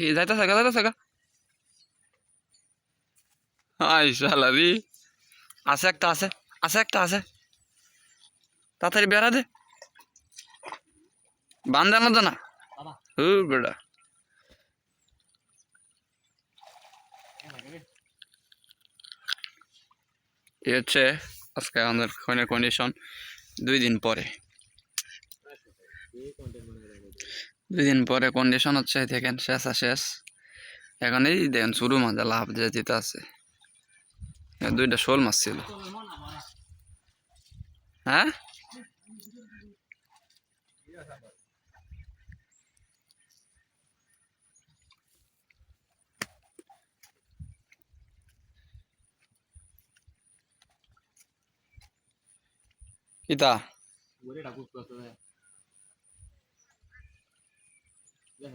এ গা যাইতাছে গা আই শালা আছে একটা আছে আছে একটা আছে তাড়াতাড়ি বেড়া দে বান্ধার মতো না হু বেড়া এই হচ্ছে আজকে আমাদের খৈনের কন্ডিশন দুই দিন পরে দুই দিন পরে কন্ডিশন হচ্ছে দেখেন, শেষ আর শেষ। এখন এই দেখেন, শুরু মাঝে লাভ যে যেতে আছে। দুইটা শোল মাছ ছিল। হ্যাঁ? কিতা? Yeah.